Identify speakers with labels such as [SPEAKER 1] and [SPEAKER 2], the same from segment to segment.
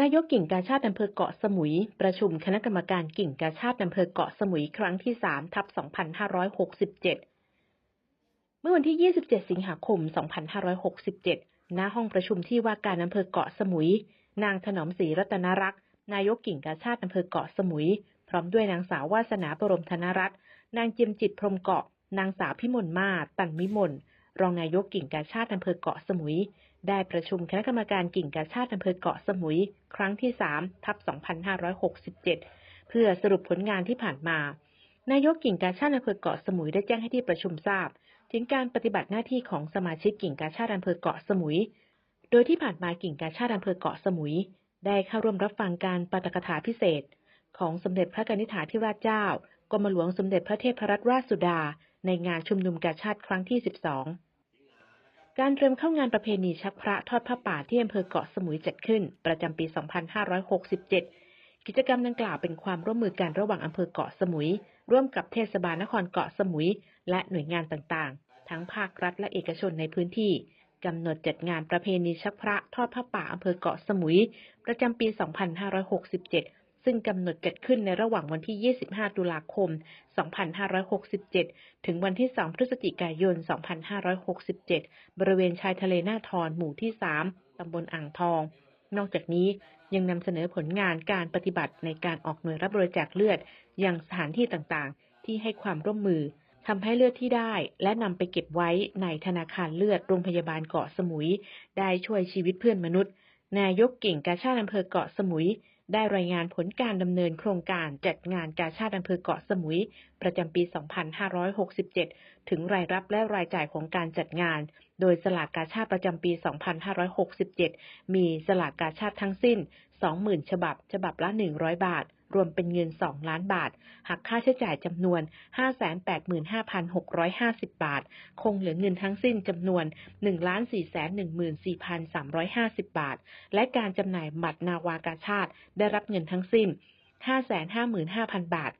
[SPEAKER 1] นายกกิ่งกาชาติอำเภอเกาะสมุย ประชุมคณะกรรมการกิ่งกาชาติอำเภอเกาะสมุยครั้งที่3ทับ2567 เมื่อวันที่ 27 สิงหาคม 2567 ณ ห้องประชุมที่ว่าการอำเภอเกาะสมุย นางถนอมศรีรัตนรักษ์นายกกิ่งกาชาติอำเภอเกาะสมุย พร้อมด้วยนางสาววาสนาบรมธนรัตน์นางเจียมจิตพรมเกาะ นางสาวพิมลมาตันมิมล รองนายกกิ่งกาชาติอำเภอเกาะสมุย ได้ประชุมคณะกรรมการกิ่งกาชาติอำเภอเกาะสมุย ครั้งที่3ทับ2567 เพื่อสรุปผลงานที่ผ่านมา นายกกิ่งกาชาติอำเภอเกาะสมุยได้แจ้งให้ที่ประชุมทราบ ถึงการปฏิบัติหน้าที่ของสมาชิกกิ่งกาชาติอำเภอเกาะสมุย โดยที่ผ่านมากิ่งกาชาติอำเภอเกาะสมุย ได้เข้าร่วมรับฟังการปาฐกถาพิเศษ ของสมเด็จพระนิษฐาธิราชเจ้ากรมหลวงสมเด็จพระเทพรัตนราชสุดา ในงานชุมนุมกาชาติครั้งที่ 12 การเตรียมเข้างานประเพณีชักพระทอดผ้าป่าที่อำเภอเกาะสมุยจัดขึ้น ประจำปี 2567 กิจกรรมดังกล่าวเป็นความร่วมมือกันระหว่างอำเภอเกาะสมุย ร่วมกับเทศบาลนครเกาะสมุย และหน่วยงานต่างๆ ทั้งภาครัฐและเอกชนในพื้นที่กำหนดจัดงานประเพณีชักพระทอดผ้าป่าอำเภอเกาะสมุย ประจำปี 2567 ซึ่งกำหนดจัดขึ้นในระหว่างวันที่ 25 ตุลาคม 2567 ถึงวันที่ 2 พฤศจิกายน 2567 บริเวณชายทะเลหน้าทอนหมู่ที่ 3 ตำบลอ่างทอง นอกจากนี้ยังนำเสนอผลงานการปฏิบัติในการออกหน่วยรับบริจาคเลือดอยังสถานที่ต่างๆ ที่ให้ความร่วมมือทำให้เลือดที่ได้และนำไปเก็บไว้ในธนาคารเลือดโรงพยาบาลเกาะสมุย ได้ช่วยชีวิตเพื่อนมนุษย์ นายกกิ่งกาชาติอำเภอเกาะสมุย ได้รายงานผลการดำเนินโครงการจัดงานกาชาติอำเภอเกาะสมุย ประจำปี 2567 ถึงรายรับและรายจ่ายของการจัดงาน โดยสลากกาชาติประจำปี 2567 มีสลากกาชาติทั้งสิ้น 20,000 ฉบับ ฉบับละ 100 บาท รวมเป็นเงิน 2 ล้านบาท หักค่าใช้จ่ายจำนวน 585,650 บาท คงเหลือเงินทั้งสิ้นจำนวน 1,414,350 บาท และการจำหน่ายบัตรนาวากาชาติได้รับเงินทั้งสิ้น 555,000 บาท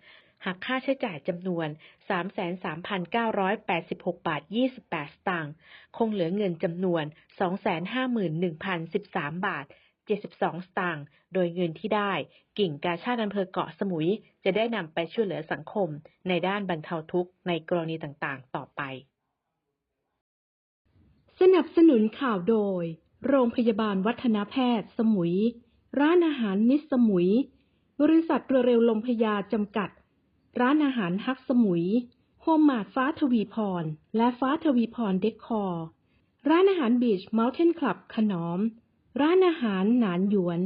[SPEAKER 1] หักค่าใช้จ่ายจำนวน 33,986 บาท 28 สตางค์ คงเหลือเงินจำนวน 251,013 บาท 72 สตางค์ โดยเงินที่ได้ กิ่งกาชาติอำเภอเกาะสมุย จะได้นำไปช่วยเหลือสังคม ในด้านบรรเทาทุกข์ในกรณีต่างๆ ต่อไป
[SPEAKER 2] สนับสนุนข่าวโดย โรงพยาบาลวัฒนแพทย์ สมุย ร้านอาหารมิสสมุย บริษัทเรือเร็วลมพยาจำกัด ร้านอาหารฮักสมุย โฮมมาดฟ้าทวีพร และฟ้าทวีพรเดคคอร์ ร้านอาหารบีชเมลเทนคลับขนอม ร้านอาหารหนานหยวน